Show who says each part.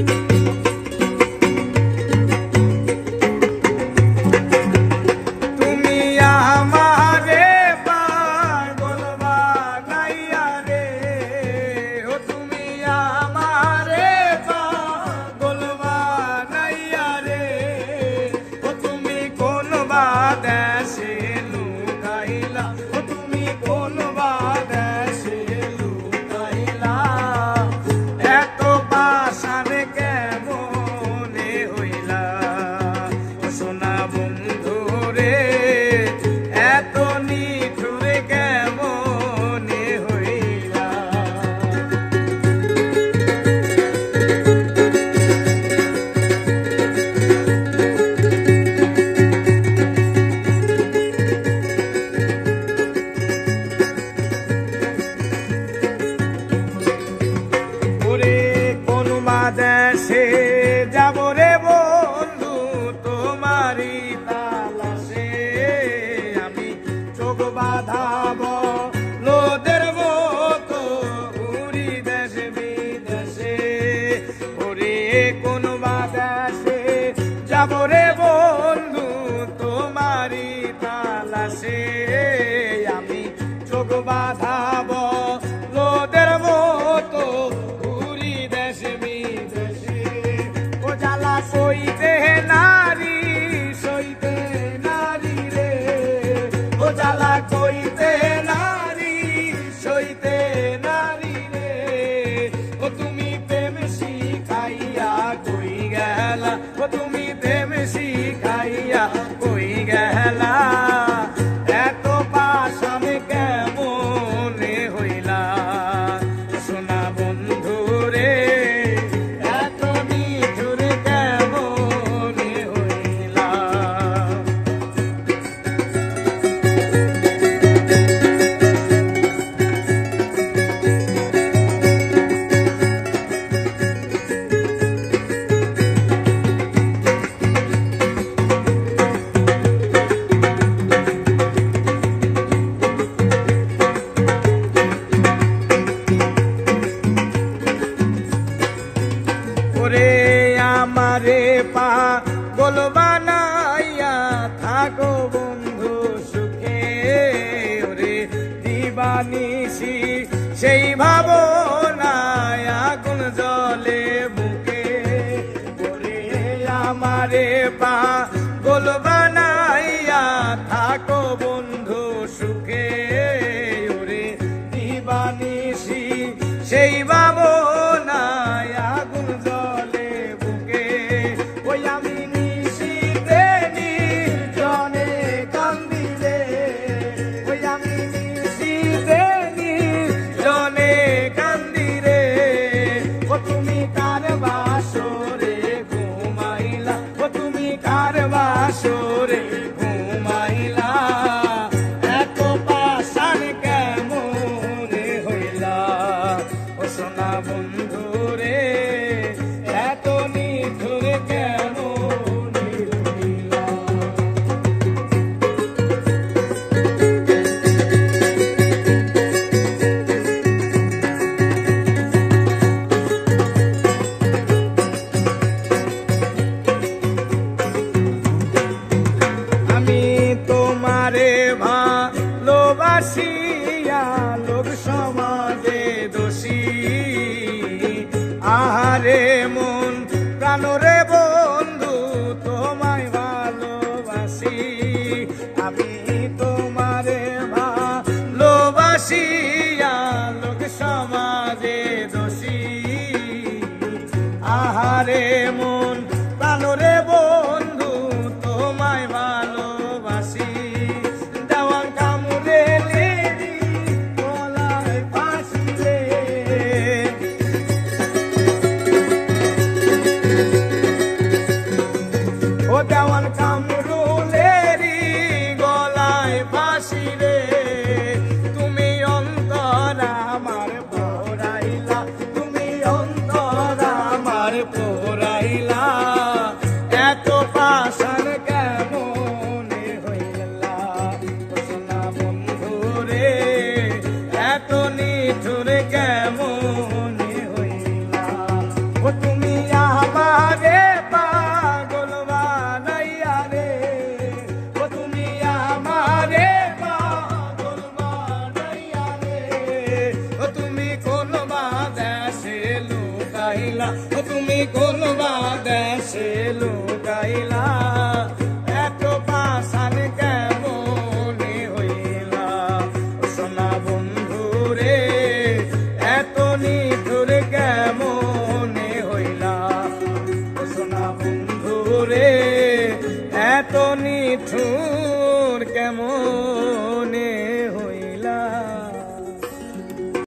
Speaker 1: thank you. যাবরে বন্ধু তোমারি তালাশে। আমি চোখ বাধাব লোদের মতো ঘুরি দেশে ও জ্বালা সইতে নারী সইতে নারী রে। ও জ্বালা কইতে নারী, সইতে নারী রে। ও তুমি প্রেম শিখাইয়া কই গেলা? ও তুমি করে আমারে পা গোলবা নাইয়া থাকো বন্ধু সুখে। ওরে দিবানিসি সেই ভাবনায় আগুন জ আমি তোমারে ভালোবাসি। আসার কেমনে হইলা? না বন্ধু রে এত নিঠুর কেমনে হইলা? ও তুমি আমারে পাগল বানাইয়া রে। ও তুমি আমারে পাগল তুমি কোন বা দেশে লুকাইলা।